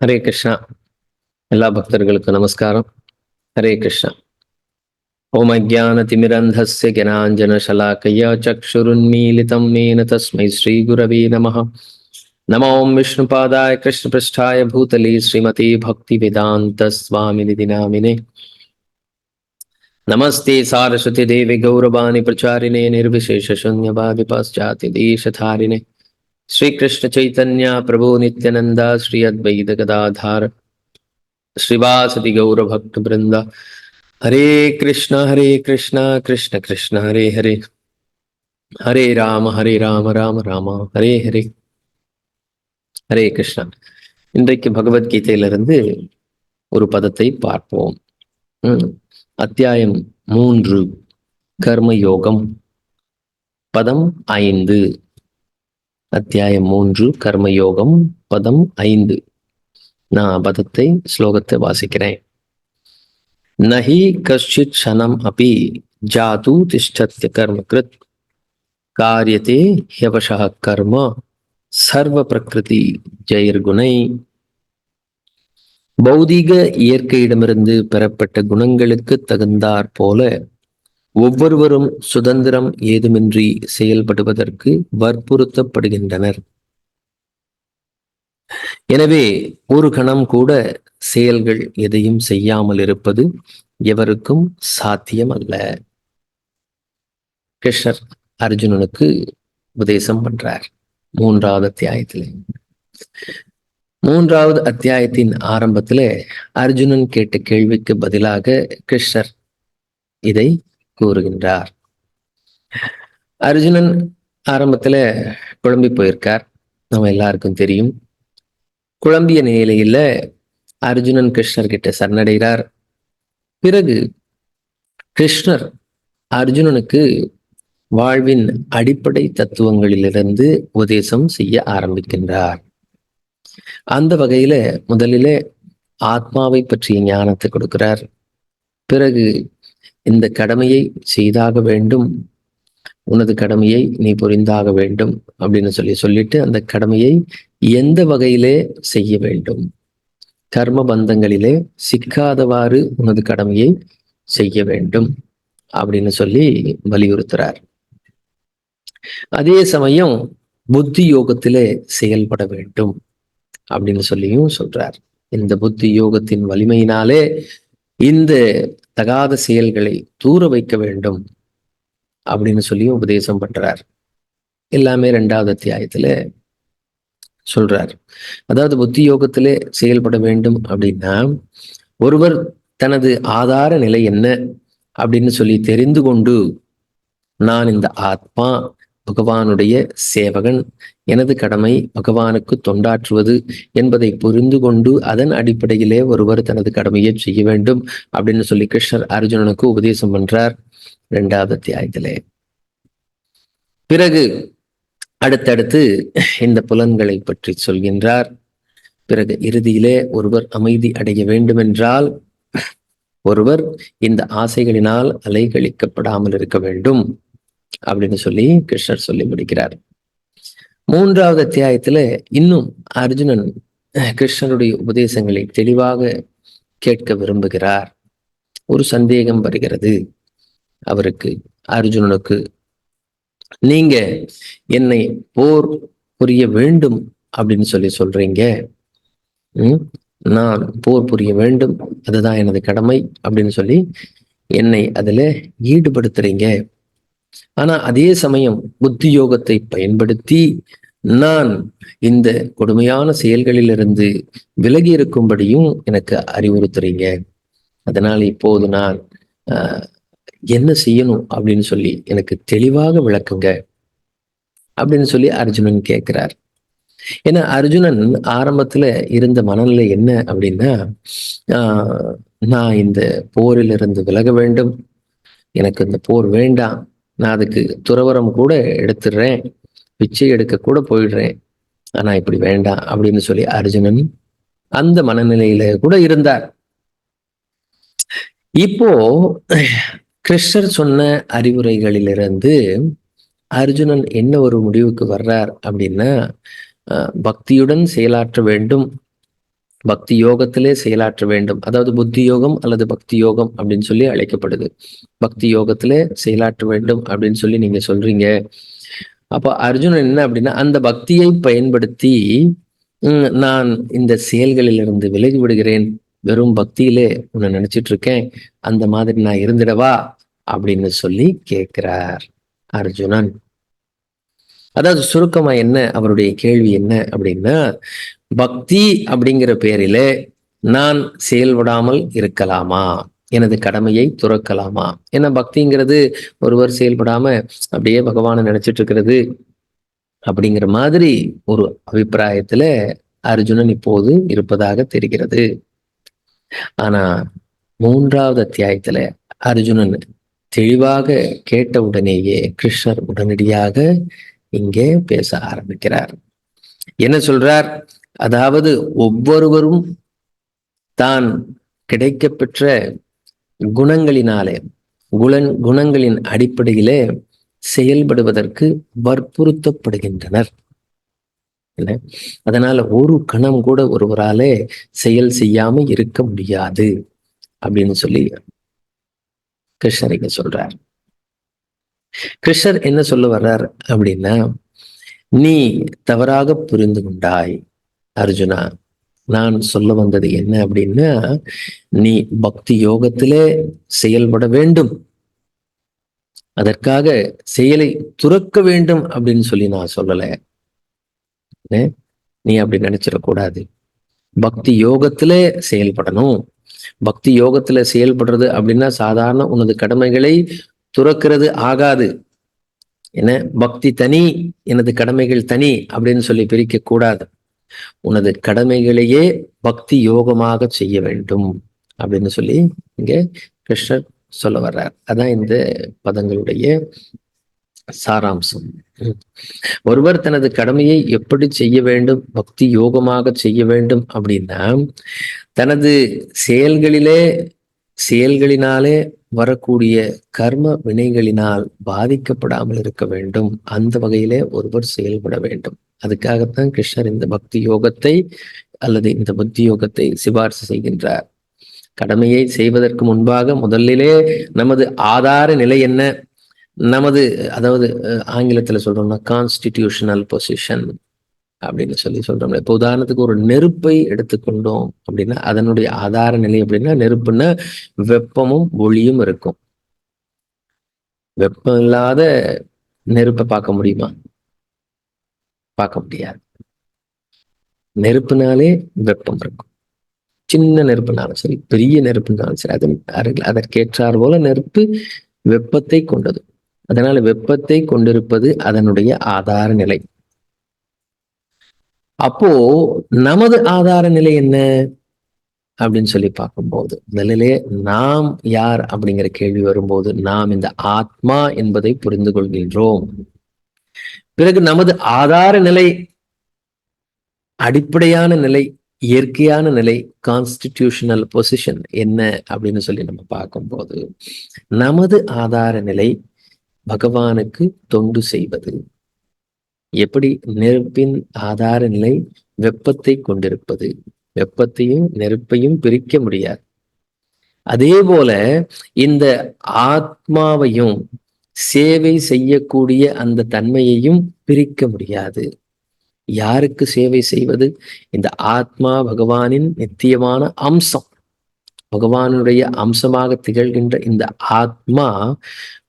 ഹരേ കൃഷ്ണ എല്ലാ ഭക്തർക്കും നമസ്കാരം ഹരേ കൃഷ്ണ ഓം അജ്ഞാനതിമിരന്ധസ്യ ഗനാഞ്ജനശലാക്കയ ചക്ഷുരുന്മീലിതം നേന തസ്മൈ ശ്രീഗുരവേ നമ നമോ വിഷ്ണുപാദായ കൃഷ്ണപൃഷ്ഠായ ഭൂതലേ ശ്രീമതി ഭക്തിവേദാന്ത സ്വാമിനി നാമിനെ नमस्ते सारस्वती देवी गौरवाणी प्रचारिणे निर्विशेष शून्यवादी पश्चाति देशधारिणे श्रीकृष्ण चैतन्य प्रभु नित्यानंद श्री अद्वैत गदाधार श्रीवासति गौरभक्त वृंद हरे कृष्ण हरे कृष्ण कृष्ण कृष्ण हरे हरे हरे राम हरे राम राम राम हरे हरे ஹரே கிருஷ்ணா இன்றைக்கு பகவத்கீதையிலிருந்து ஒரு பதத்தை பார்ப்போம் ம். அத்தியாயம் மூன்று கர்ம யோகம் பதம் ஐந்து அத்தியாயம் மூன்று கர்ம யோகம் பதம் ஐந்து. நான் பதத்தை ஸ்லோகத்தை வாசிக்கிறேன். நஹி கஷ்டித் சனம் அபி ஜாது திஷ்டத்ய கர்ம கிருத் காரியத்தே ஹியவசः கர்ம சர்வ பிரகிருதி ஜெயர்குணை. பௌதீக இயற்கையிடமிருந்து பெறப்பட்ட குணங்களுக்கு தகுந்தாற் போல ஒவ்வொருவரும் சுதந்திரம் ஏதுமின்றி செயல்படுவதற்கு வற்புறுத்தப்படுகின்றனர். எனவே ஒரு கணம் கூட செயல்கள் எதையும் செய்யாமல் இருப்பது எவருக்கும் சாத்தியம் அல்ல கிருஷ்ணர் அர்ஜுனனுக்கு உபதேசம் பண்றார் மூன்றாவது அத்தியாயத்திலே. மூன்றாவது அத்தியாயத்தின் ஆரம்பத்துல அர்ஜுனன் கேட்ட கேள்விக்கு பதிலாக கிருஷ்ணர் இதை கூறுகின்றார். அர்ஜுனன் ஆரம்பத்துல குழம்பி போயிருக்கார். நம்ம எல்லாருக்கும் தெரியும். குழம்பிய நிலையில அர்ஜுனன் கிருஷ்ணர் கிட்ட சரணடைகிறார். பிறகு கிருஷ்ணர் அர்ஜுனனுக்கு வாழ்வின் அடிப்படை தத்துவங்களிலிருந்து உபதேசம் செய்ய ஆரம்பிக்கின்றார். அந்த வகையில முதலில ஆத்மாவை பற்றிய ஞானத்தை கொடுக்கிறார். பிறகு இந்த கடமையை செய்தாக வேண்டும். உனது கடமையை நீ புரிந்தாக வேண்டும் அப்படின்னு சொல்லி சொல்லிட்டு அந்த கடமையை எந்த வகையிலே செய்ய வேண்டும். கர்ம பந்தங்களிலே சிக்காதவாறு உனது கடமையை செய்ய வேண்டும் அப்படின்னு சொல்லி வலியுறுத்துறார். அதே சமயம் புத்தி யோகத்திலே செயல்பட வேண்டும் அப்படின்னு சொல்லியும் சொல்றார். இந்த புத்தி யோகத்தின் வலிமையினாலே இந்த தகாத செயல்களை தூர வைக்க வேண்டும் அப்படின்னு சொல்லி உபதேசம் பண்றார். எல்லாமே ரெண்டாவது அத்தியாயத்துல சொல்றார். அதாவது புத்தி யோகத்திலே செயல்பட வேண்டும் அப்படின்னா ஒருவர் தனது ஆதார நிலை என்ன அப்படின்னு சொல்லி தெரிந்து கொண்டு நான் இந்த ஆத்மா பகவானுடைய சேவகன். எனது கடமை பகவானுக்கு தொண்டாற்றுவது என்பதை புரிந்து கொண்டு அதன் அடிப்படையிலே ஒருவர் தனது கடமையை செய்ய வேண்டும் அப்படின்னு சொல்லி கிருஷ்ணர் அர்ஜுனனுக்கு உபதேசம் பண்றார் இரண்டாவது அத்தியாயத்திலே. பிறகு அடுத்தடுத்து இந்த புலன்களை பற்றி சொல்கின்றார். பிறகு இறுதியிலே ஒருவர் அமைதி அடைய வேண்டுமென்றால் ஒருவர் இந்த ஆசைகளினால் அலைகழிக்கப்படாமல் இருக்க வேண்டும். அப்படின்னு சொல்லி கிருஷ்ணர் சொல்லி முடிக்கிறார். மூன்றாவது அத்தியாயத்துல இன்னும் அர்ஜுனன் கிருஷ்ணருடைய உபதேசங்களை தெளிவாக கேட்க விரும்புகிறார். ஒரு சந்தேகம் வருகிறது. அவருக்கு அர்ஜுனனுக்கு நீங்க என்னை போர் புரிய வேண்டும் அப்படின்னு சொல்லி சொல்றீங்க. உம் நான் போர் புரிய வேண்டும். அதுதான் எனது கடமை அப்படின்னு சொல்லி என்னை அதுல ஈடுபடுத்துறீங்க. ஆனா அதே சமயம் புத்தி யோகத்தை பயன்படுத்தி நான் இந்த கொடுமையான செயல்களிலிருந்து விலகி இருக்கும்படியும் எனக்கு அறிவுறுத்துறீங்க. அதனால இப்போது நான் ஆஹ், என்ன செய்யணும் அப்படின்னு சொல்லி எனக்கு தெளிவாக விளக்குங்க அப்படின்னு சொல்லி அர்ஜுனன் கேட்கிறார். ஏன்னா அர்ஜுனன் ஆரம்பத்துல இருந்த மனநிலை என்ன அப்படின்னா ஆஹ், நான் இந்த போரிலிருந்து விலக வேண்டும். எனக்கு இந்த போர் வேண்டாம். நான் அதுக்கு துறவரம் கூட எடுத்துடுறேன். பிச்சை எடுக்க கூட போயிடுறேன். ஆனா இப்படி வேண்டாம் அப்படின்னு சொல்லி அர்ஜுனன் அந்த மனநிலையில கூட இருந்தார். இப்போ கிருஷ்ணர் சொன்ன அறிவுரைகளிலிருந்து அர்ஜுனன் என்ன ஒரு முடிவுக்கு வர்றார் அப்படின்னா அஹ், பக்தியுடன் செயலாற்ற வேண்டும் பக்தி யோகத்திலே செயலாற்ற வேண்டும். அதாவது புத்தி யோகம் அல்லது பக்தி யோகம் அப்படின்னு சொல்லி அழைக்கப்படுது. பக்தி யோகத்திலே செயலாற்ற வேண்டும் அப்படின்னு சொல்லி நீங்க சொல்றீங்க. அப்போ அர்ஜுனன் என்ன அப்படின்னா அந்த பக்தியை பயன்படுத்தி நான் இந்த செயல்களிலிருந்து விலகி விடுகிறேன். வெறும் பக்தியிலே உன்னை நினைச்சிட்டு இருக்கேன். அந்த மாதிரி நான் இருந்துடவா அப்படின்னு சொல்லி கேட்கிறார் அர்ஜுனன். அதாவது சுருக்கமா என்ன? அவருடைய கேள்வி என்ன அப்படின்னா பக்தி அப்படிங்கிற பேரில நான் செயல்படாமல் இருக்கலாமா? எனது கடமையை துறக்கலாமா? ஏன்னா பக்திங்கிறது ஒருவர் செயல்படாம அப்படியே பகவானை நினைச்சிட்டு இருக்கிறது அப்படிங்கிற மாதிரி ஒரு அபிப்பிராயத்துல அர்ஜுனன் இப்போது இருப்பதாக தெரிகிறது. ஆனா மூன்றாவது அத்தியாயத்துல அர்ஜுனன் தெளிவாக கேட்ட உடனேயே கிருஷ்ணர் உடனடியாக இங்கே பேச ஆரம்பிக்கிறார். என்ன சொல்றார்? அதாவது ஒவ்வொருவரும் தான் கிடைக்கப்பெற்ற குணங்களினாலே குணன் குணங்களின் அடிப்படையிலே செயல்படுவதற்கு வற்புறுத்தப்படுகின்றனர். என்ன? அதனால ஒரு கணம் கூட ஒருவராலே செயல் செய்யாம இருக்க முடியாது அப்படின்னு சொல்லி கிருஷ்ணர் இங்க சொல்றார். கிருஷ்ணர் என்ன சொல்ல வர்றார் அப்படின்னா நீ தவறாக புரிந்து கொண்டாய் அர்ஜுனா. நான் சொல்ல வந்தது என்ன அப்படின்னா நீ பக்தி யோகத்திலே செயல்பட வேண்டும். அதற்காக செயலை துறக்க வேண்டும் அப்படின்னு சொல்லி நான் சொல்லல. நீ அப்படி நினைச்சிடக்கூடாது பக்தி யோகத்திலே செயல்படணும். பக்தி யோகத்துல செயல்படுறது அப்படின்னா சாதாரண உனது கடமைகளை துறக்கிறது ஆகாது. என்ன? பக்தி தனி எனது கடமைகள் தனி அப்படின்னு சொல்லி பிரிக்க கூடாது. உனது கடமைகளையே பக்தி யோகமாக செய்ய வேண்டும் அப்படின்னு சொல்லி இங்க கிருஷ்ணர் சொல்ல வர்றார். அதான் இந்த பதங்களுடைய சாராம்சம். உம். ஒருவர் தனது கடமையை எப்படி செய்ய வேண்டும் பக்தி யோகமாக செய்ய வேண்டும் அப்படின்னா தனது செயல்களிலே செயல்களினாலே வரக்கூடிய கர்ம வினைகளினால் பாதிக்கப்படாமல் இருக்க வேண்டும். அந்த வகையிலே ஒருவர் செயல்பட வேண்டும். அதுக்காகத்தான் கிருஷ்ணர் இந்த பக்தி யோகத்தை அல்லது இந்த புத்தி யோகத்தை சிபாரிசு செய்கின்றார். கடமையை செய்வதற்கு முன்பாக முதலிலே நமது ஆதார நிலை என்ன? நமது அதாவது அஹ், ஆங்கிலத்துல சொல்றோம்னா கான்ஸ்டிடியூஷனல் பொசிஷன் அப்படின்னு சொல்லி சொல்றோம்ல இப்போ உதாரணத்துக்கு ஒரு நெருப்பை எடுத்துக்கொண்டோம் அப்படின்னா அதனுடைய ஆதார நிலை அப்படின்னா நெருப்புன்னா வெப்பமும் ஒளியும் இருக்கும். வெப்பம் இல்லாத நெருப்பை பார்க்க முடியுமா? பார்க்க முடியாது. நெருப்புனாலே வெப்பம் இருக்கும். சின்ன நெருப்புனாலும் சரி பெரிய நெருப்புனாலும் சரி அது அருகில் அதற்கேற்றார் போல நெருப்பு வெப்பத்தை கொண்டது. அதனால வெப்பத்தை கொண்டிருப்பது அதனுடைய ஆதார நிலை. அப்போ நமது ஆதார நிலை என்ன? அப்படின்னு சொல்லி பார்க்கும்போது முதலிலே நாம் யார் அப்படிங்கிற கேள்வி வரும்போது நாம் இந்த ஆத்மா என்பதை புரிந்து கொள்கின்றோம். பிறகு நமது ஆதார நிலை அடிப்படையான நிலை இயற்கையான நிலை கான்ஸ்டிடியூஷனல் பொசிஷன் என்ன அப்படின்னு சொல்லி நம்ம பார்க்கும்போது நமது ஆதார நிலை பகவானுக்கு தொண்டு செய்வது. எப்படி நெருப்பின் ஆதார நிலை வெப்பத்தை கொண்டிருப்பது? வெப்பத்தையும் நெருப்பையும் பிரிக்க முடியாது. அதே போல இந்த ஆத்மாவையும் சேவை செய்யக்கூடிய அந்த தன்மையையும் பிரிக்க முடியாது. யாருக்கு சேவை செய்வது? இந்த ஆத்மா பகவானின் நித்தியமான அம்சம். பகவானுடைய அம்சமாக திகழ்கின்ற இந்த ஆத்மா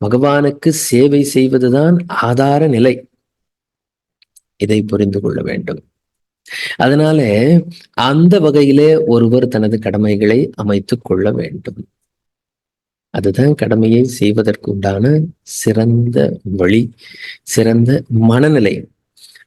பகவானுக்கு சேவை செய்வதுதான் ஆதார நிலை. இதை புரிந்து கொள்ள வேண்டும். அதனால அந்த வகையிலே ஒருவர் தனது கடமைகளை அமைத்துக் கொள்ள வேண்டும். அதுதான் கடமையை செய்வதற்கு உண்டான சிறந்த வழி சிறந்த மனநிலை.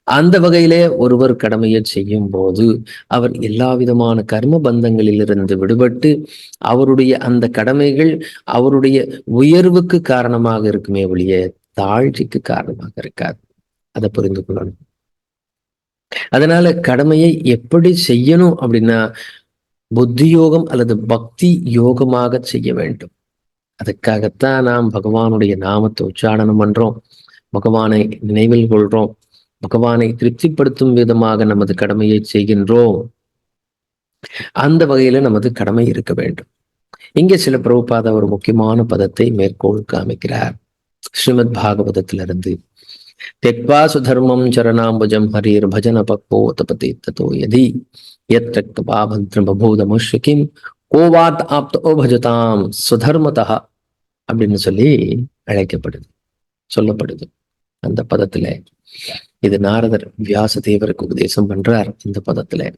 அந்த வகையிலே ஒருவர் கடமையை செய்யும் போது அவர் எல்லா விதமான கர்ம பந்தங்களிலிருந்து விடுபட்டு அவருடைய அந்த கடமைகள் அவருடைய உயர்வுக்கு காரணமாக இருக்குமே ஒழிய தாழ்ச்சிக்கு காரணமாக இருக்காது. அதை புரிந்து கொள்ளணும். அதனால கடமையை எப்படி செய்யணும் அப்படின்னா புத்தி யோகம் அல்லது பக்தி யோகமாக செய்ய வேண்டும். அதுக்காகத்தான் நாம் பகவானுடைய நாமத்தை உச்சாரணம் பண்றோம். பகவானை நினைவில் கொள்றோம். பகவானை திருப்திப்படுத்தும் விதமாக நமது கடமையை செய்கின்றோம். அந்த வகையில நமது கடமை இருக்க வேண்டும். இங்கே சில பிரபுபாத ஒரு முக்கியமான பதத்தை மேற்கோள் காமிக்கிறார். ஸ்ரீமத் பாகவதத்திலிருந்து. தெக்வா சுதர்மம் சரணாம்புஜம் ஹரீர் பஜன பக்வோ தபதி தத்தோ யதி கோவாத் ஆப்தோ பஜதாம் சுதர்மதா அப்படின்னு சொல்லி அழைக்கப்படுது சொல்லப்படுது. அந்த பதத்துல இது நாரதர் வியாச தேவருக்கு உபதேசம் பண்றார் இந்த பதத்துல.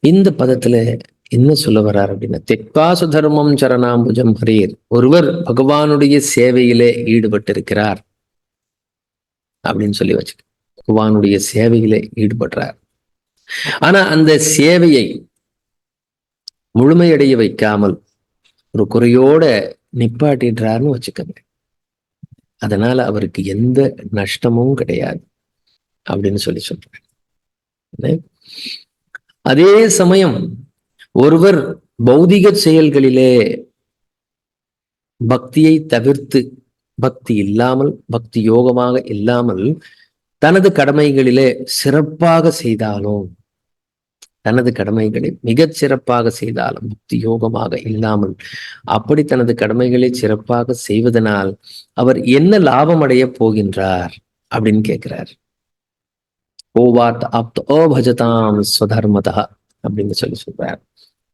இந்த பதத்துல என்ன சொல்ல வர்றார் அப்படின்னா தெக்பாசு தர்மம் சரணாம்புஜம் ஹரீர் ஒருவர் பகவானுடைய சேவையிலே ஈடுபட்டிருக்கிறார். அப்படின்னு சொல்லி வச்சு குவானுடைய சேவையிலே ஈடுபடுறார். ஆனா அந்த சேவையை முழுமையடைய வைக்காமல் ஒரு குறையோட நிப்பாட்டிடுறாருன்னு வச்சுக்கோங்க. அதனால அவருக்கு எந்த நஷ்டமும் கிடையாது அப்படின்னு சொல்லி சொல்றாரு. அதே சமயம் ஒருவர் பௌதிக செயல்களிலே பக்தியை தவிர்த்து பக்தி இல்லாமல் பக்தி யோகமாக இல்லாமல் தனது கடமைகளிலே சிறப்பாக செய்தாலும் தனது கடமைகளை மிகச் சிறப்பாக செய்தாலும் பக்தி யோகமாக இல்லாமல் அப்படி தனது கடமைகளை சிறப்பாக செய்வதனால் அவர் என்ன லாபம் அடைய போகின்றார் அப்படின்னு கேட்கிறார். ஓவாத் ஓ பஜதாம் ஸ்வதர்மதா அப்படின்னு சொல்லி சொல்றார்.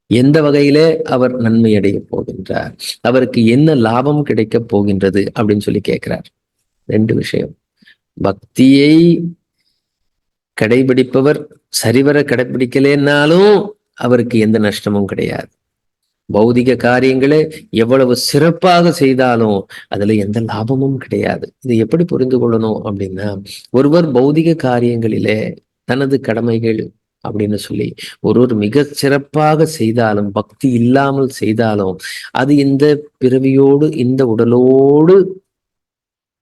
எந்த வகையிலே அவர் நன்மை அடைய போகின்றார்? அவருக்கு என்ன லாபம் கிடைக்க போகின்றது அப்படின்னு சொல்லி கேட்கிறார். ரெண்டு விஷயம். பக்தியை கடைபிடிப்பவர் சரிவர கடைபிடிக்கலேன்னாலும் அவருக்கு எந்த நஷ்டமும் கிடையாது. பௌதிக காரியங்களை எவ்வளவு சிறப்பாக செய்தாலும் அதுல எந்த லாபமும் கிடையாது. இதை எப்படி புரிந்து கொள்ளணும் அப்படின்னா ஒருவர் பௌதிக காரியங்களிலே தனது கடமைகள் அப்படின்னு சொல்லி ஒருவர் மிக சிறப்பாக செய்தாலும் பக்தி இல்லாமல் செய்தாலும் அது இந்த பிறவியோடு இந்த உடலோடு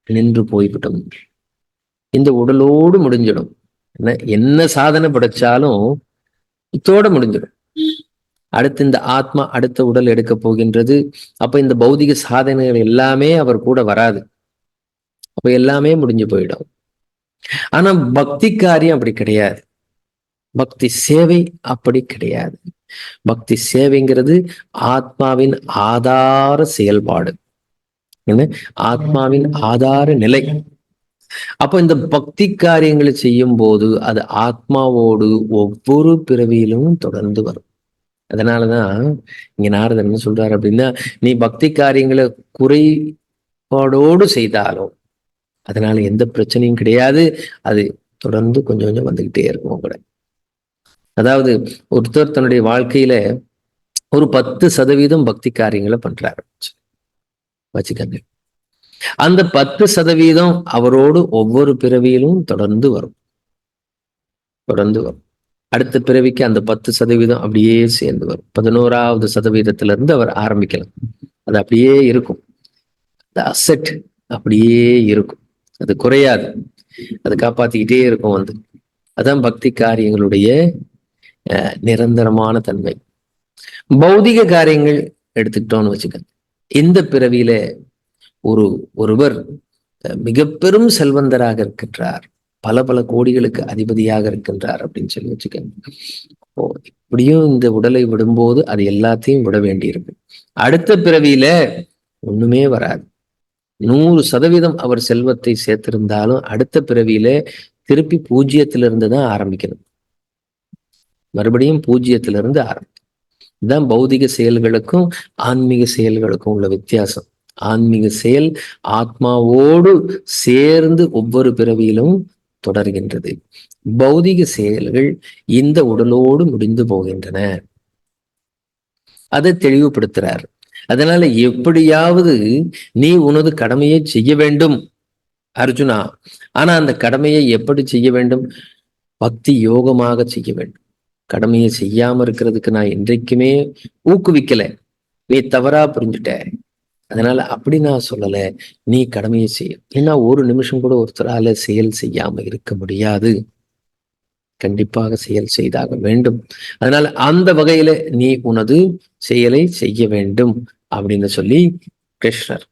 நின்று போய்விடும். இந்த உடலோடு முடிஞ்சிடும். என்ன சாதனை படைச்சாலும் இத்தோட முடிஞ்சிடும். அடுத்து இந்த ஆத்மா அடுத்த உடல் எடுக்க போகின்றது. அப்ப இந்த பௌதிக சாதனைகள் எல்லாமே அவர் கூட வராது. அப்ப எல்லாமே முடிஞ்சு போயிடும். ஆனா பக்தி காரியம் அப்படி கிடையாது. பக்தி சேவை அப்படி கிடையாது. பக்தி சேவைங்கிறது ஆத்மாவின் ஆதார செயல்பாடு. என்ன? ஆத்மாவின் ஆதார நிலை. அப்போ இந்த பக்தி காரியங்களை செய்யும் போது அது ஆத்மாவோடு ஒவ்வொரு பிறவியிலும் தொடர்ந்து வரும். அதனாலதான் இங்க நாரதர் என்ன சொல்றாரு அப்படின்னா நீ பக்தி காரியங்களை குறைபாடோடு செய்தாலும் அதனால எந்த பிரச்சனையும் கிடையாது. அது தொடர்ந்து கொஞ்சம் கொஞ்சம் வந்துகிட்டே இருக்கும் கூட அதாவது ஒருத்தர் தன்னுடைய வாழ்க்கையில ஒரு பத்து சதவீதம் பக்தி காரியங்களை பண்றாரு. வச்சுக்கங்க. அந்த பத்து சதவீதம் அவரோடு ஒவ்வொரு பிறவியிலும் தொடர்ந்து வரும். தொடர்ந்து வரும். அடுத்த பிறவிக்கு அந்த பத்து சதவீதம் அப்படியே சேர்ந்து வரும். பதினோராவது சதவீதத்துல இருந்து அவர் ஆரம்பிக்கலாம். அது அப்படியே இருக்கும். அந்த அசெட் அப்படியே இருக்கும். அது குறையாது. அது காப்பாத்திக்கிட்டே இருக்கும் வந்து. அதான் பக்தி காரியங்களுடைய நிரந்தரமான தன்மை. பௌதிக காரியங்கள் எடுத்துக்கிட்டோம்னு வச்சுக்கோங்க. இந்த பிறவியில ஒரு ஒருவர் மிக பெரும் செல்வந்தராக இருக்கின்றார். பல பல கோடிகளுக்கு அதிபதியாக இருக்கின்றார் அப்படின்னு சொல்லி வச்சுக்கோங்க. இப்போ இப்படியும் இந்த உடலை விடும்போது அது எல்லாத்தையும் விட வேண்டியிருக்கு. அடுத்த பிறவியில ஒண்ணுமே வராது. நூறு சதவீதம் அவர் செல்வத்தை சேர்த்திருந்தாலும் அடுத்த பிறவியில திருப்பி பூஜ்ஜியத்திலிருந்து தான் ஆரம்பிக்கணும். மறுபடியும் பூஜ்ஜியத்திலிருந்து ஆரம்பி இதுதான் பௌதிக செயல்களுக்கும் ஆன்மீக செயல்களுக்கும் உள்ள வித்தியாசம். ஆன்மீக செயல் ஆத்மாவோடு சேர்ந்து ஒவ்வொரு பிறவியிலும் தொடர்கின்றது. பௌதிக செயல்கள் இந்த உடலோடு முடிந்து போகின்றன. அதை தெளிவுபடுத்துறார். அதனால எப்படியாவது நீ உனது கடமையை செய்ய வேண்டும் அர்ஜுனா. ஆனா அந்த கடமையை எப்படி செய்ய வேண்டும்? பக்தி யோகமாக செய்ய வேண்டும். கடமையை செய்யாம இருக்கிறதுக்கு நான் என்றைக்குமே ஊக்குவிக்கல. நீ தவறா புரிஞ்சுட்ட. அதனால அப்படி நான் சொல்லல. நீ கடமையை செய்ய ஏன்னா ஒரு நிமிஷம் கூட ஒருத்தரால செயல் செய்யாம இருக்க முடியாது. கண்டிப்பாக செயல் செய்தாக வேண்டும். அதனால அந்த வகையில நீ உனது செயலை செய்ய வேண்டும் அப்படின்னு சொல்லி கிருஷ்ணர்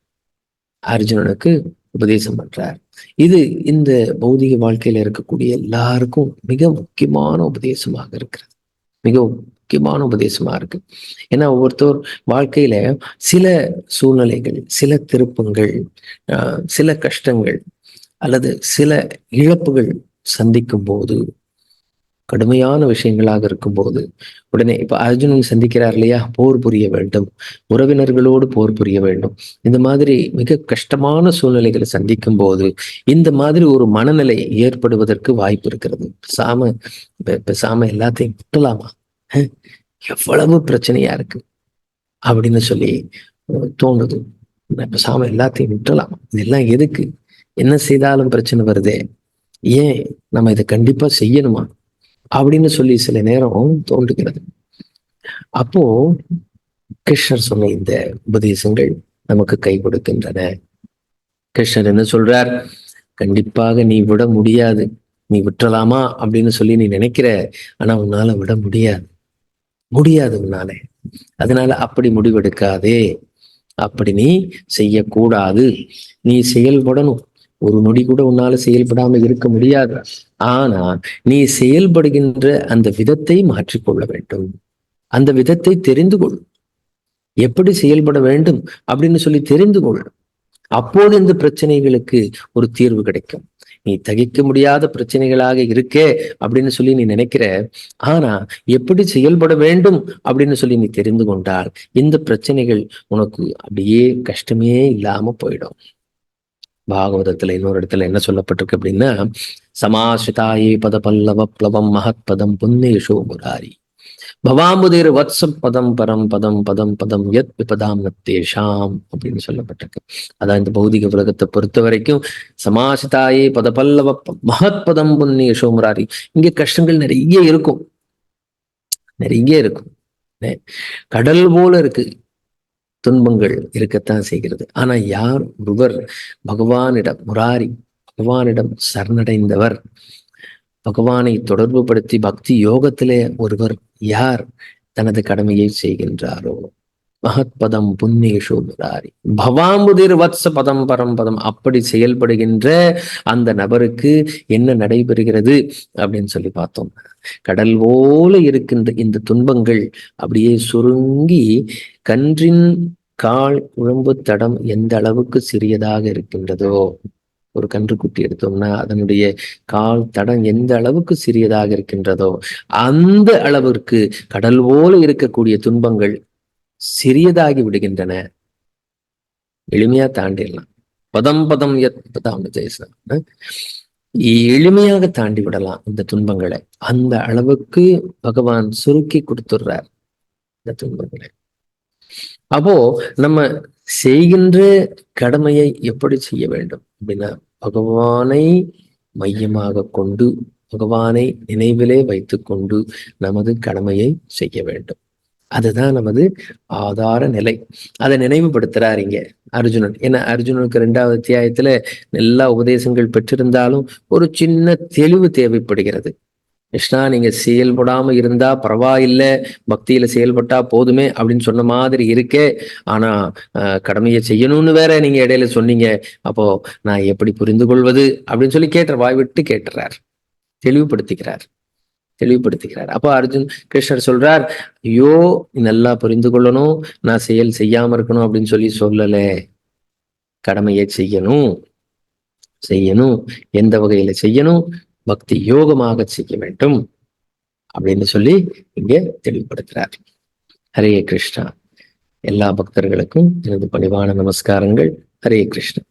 அர்ஜுனனுக்கு உபதேசம் பண்றார். இது இந்த பௌதிக வாழ்க்கையில இருக்கக்கூடிய எல்லாருக்கும் மிக முக்கியமான உபதேசமாக இருக்கிறது. மிக முக்கியமான உபதேசமா இருக்கு. ஏன்னா ஒவ்வொருத்தர் வாழ்க்கையில சில சூழ்நிலைகள் சில திருப்பங்கள் சில கஷ்டங்கள் அல்லது சில இழப்புகள் சந்திக்கும் போது கடுமையான விஷயங்களாக இருக்கும்போது உடனே இப்ப அர்ஜுனன் சந்திக்கிறார் இல்லையா? போர் புரிய வேண்டும். உறவினர்களோடு போர் புரிய வேண்டும். இந்த மாதிரி மிக கஷ்டமான சூழ்நிலைகளை சந்திக்கும் போது இந்த மாதிரி ஒரு மனநிலை ஏற்படுவதற்கு வாய்ப்பு இருக்கிறது. பெசாம பெசாம எல்லாத்தையும் விட்டலாமா? எவ்வளவு பிரச்சனையா இருக்கு? அப்படின்னு சொல்லி தோணுது. பெசாம எல்லாத்தையும் விட்டலாம்? இதெல்லாம் எதுக்கு? என்ன செய்தாலும் பிரச்சனை வருதே. ஏன் நம்ம இதை கண்டிப்பா செய்யணுமா? அப்படின்னு சொல்லி சில நேரம் தோன்றுகிறது. அப்போ கிருஷ்ணர் சொன்ன இந்த உபதேசங்கள் நமக்கு கை கொடுக்கின்றன. கிருஷ்ணர் என்ன சொல்றார்? கண்டிப்பாக நீ விட முடியாது. நீ விட்டுறலாமா அப்படின்னு சொல்லி நீ நினைக்கிற ஆனா உன்னால விட முடியாது. முடியாது உன்னால. அதனால அப்படி முடிவெடுக்காதே. அப்படி நீ செய்யக்கூடாது. நீ செயல்படணும். ஒரு நொடி கூட உன்னால செயல்படாம இருக்க முடியாது. ஆனா நீ செயல்படுகின்ற அந்த விதத்தை மாற்றிக்கொள்ள வேண்டும். அந்த விதத்தை தெரிந்து கொள். எப்படி செயல்பட வேண்டும் அப்படின்னு சொல்லி தெரிந்து கொள். அப்போது இந்த பிரச்சனைகளுக்கு ஒரு தீர்வு கிடைக்கும். நீ தகிக்க முடியாத பிரச்சனைகளாக இருக்கே அப்படின்னு சொல்லி நீ நினைக்கிற. ஆனா எப்படி செயல்பட வேண்டும் அப்படின்னு சொல்லி நீ தெரிந்து கொண்டால் இந்த பிரச்சனைகள் உனக்கு அப்படியே கஷ்டமே இல்லாம போயிடும். பாகவதத்துல இன்னொரு இடத்துல என்ன சொல்லப்பட்டிருக்கு அப்படின்னா சமாசிதாயே பத பல்லவ பிளவம் மகத் பதம் புன்னேஷோ முராரி பவாம்புதேர் வத்சம் பதம் பரம் பதம் பதம் பதம் எத் விபதாம் நத்தேஷாம் அப்படின்னு சொல்லப்பட்டிருக்கு. அதான் இந்த பௌதிக உலகத்தை பொறுத்த வரைக்கும் சமாசிதாயே பத பல்லவ மகத் பதம் புன்னேஷோ முராரி இங்க கஷ்டங்கள் நிறைய இருக்கும். நிறைய இருக்கும். கடல் போல இருக்கு. துன்பங்கள் இருக்கத்தான் செய்கிறது. ஆனா யார் ஒருவர் பகவானிடம் முராரி பகவானிடம் சரணடைந்தவர் பகவானை தொடர்பு படுத்தி பக்தி யோகத்திலே ஒருவர் யார் தனது கடமையை செய்கின்றாரோ? மகத்பதம் புண்ணியஷோ முராரி பவாம்புதிர் வத்ச பதம் பரம்பதம் அப்படி செயல்படுகின்ற அந்த நபருக்கு என்ன நடைபெறுகிறது அப்படின்னு சொல்லி பார்த்தோம். கடல் போல இருக்கின்ற இந்த துன்பங்கள் அப்படியே சுருங்கி கன்றின் கால் குழம்பு தடம் எந்த அளவுக்கு சிறியதாக இருக்கின்றதோ ஒரு கன்றுக்குட்டி எடுத்தோம்னா அதனுடைய கால் தடம் எந்த அளவுக்கு சிறியதாக இருக்கின்றதோ அந்த அளவிற்கு கடல் போல இருக்கக்கூடிய துன்பங்கள் சிறியதாகி விடுகின்றன. எளிமையா தாண்டிடலாம். பதம் பதம் எளிமையாக தாண்டி விடலாம் இந்த துன்பங்களை. அந்த அளவுக்கு பகவான் சுருக்கி கொடுத்துடுறார் இந்த துன்பங்களை. அப்போ நம்ம செய்கின்ற கடமையை எப்படி செய்ய வேண்டும்? அப்படின்னா பகவானை மையமாக கொண்டு பகவானை நினைவிலே வைத்துக்கொண்டு நமது கடமையை செய்ய வேண்டும். அதுதான் நமது ஆதார நிலை. அதை நினைவுபடுத்துறாரு இங்க அர்ஜுனன். ஏன்னா அர்ஜுனனுக்கு ரெண்டாவது அத்தியாயத்துல எல்லா உபதேசங்கள் பெற்றிருந்தாலும் ஒரு சின்ன தெளிவு தேவைப்படுகிறது. கிருஷ்ணா நீங்க செயல்படாம இருந்தா பரவாயில்ல பக்தியில செயல்பட்டா போதுமே அப்படின்னு சொன்ன மாதிரி இருக்கே. ஆனா கடமையை செய்யணும்னு வேற நீங்க இடையில சொன்னீங்க. அப்போ நான் எப்படி புரிந்து கொள்வது அப்படின்னு சொல்லி கேட்டுற வாய் விட்டு கேட்டுறார். தெளிவுபடுத்திக்கிறார். தெளிவுபடுத்துகிறார். அப்போ அர்ஜுன் கிருஷ்ணர் சொல்றார் ஐயோ நல்லா புரிந்து கொள்ளணும். நான் செயல் செய்யாம இருக்கணும் அப்படின்னு சொல்லி சொல்லல. கடமையை செய்யணும். செய்யணும். எந்த வகையில செய்யணும்? பக்தி யோகமாக செய்ய வேண்டும் அப்படின்னு சொல்லி இங்க தெளிவுபடுத்துறார். ஹரே கிருஷ்ணா. எல்லா பக்தர்களுக்கும் எனது பணிவான நமஸ்காரங்கள். ஹரே கிருஷ்ணா.